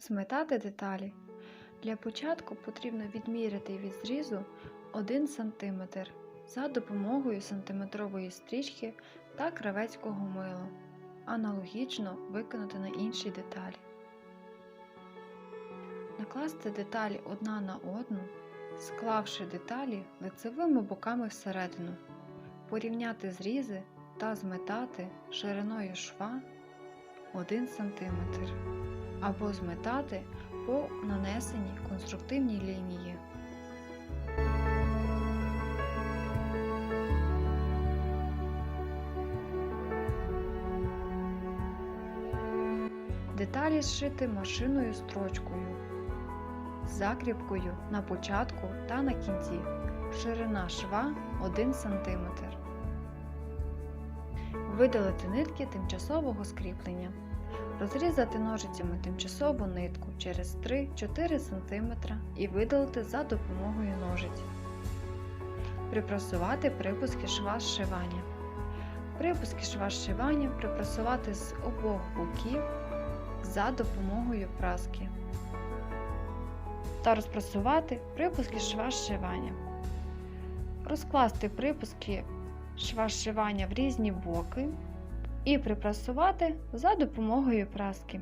Зметати деталі. Для початку потрібно відміряти від зрізу 1 см за допомогою сантиметрової стрічки та кравецького мила. Аналогічно виконати на інші деталі. Накласти деталі одна на одну, склавши деталі лицевими боками всередину, порівняти зрізи та зметати шириною шва 1 см або зметати по нанесеній конструктивній лінії. Деталі зшити машиною строчкою, закріпкою на початку та на кінці. Ширина шва 1 см. Видалити нитки тимчасового скріплення. Розрізати ножицями тимчасову нитку через 3-4 см і видалити за допомогою ножиць. Припрасувати припуски шва зшивання. Припуски шва зшивання припрасувати з обох боків за допомогою праски. Та розпрасувати припуски шва зшивання. Розкласти припуски шва зшивання в різні боки і припрасувати за допомогою праски.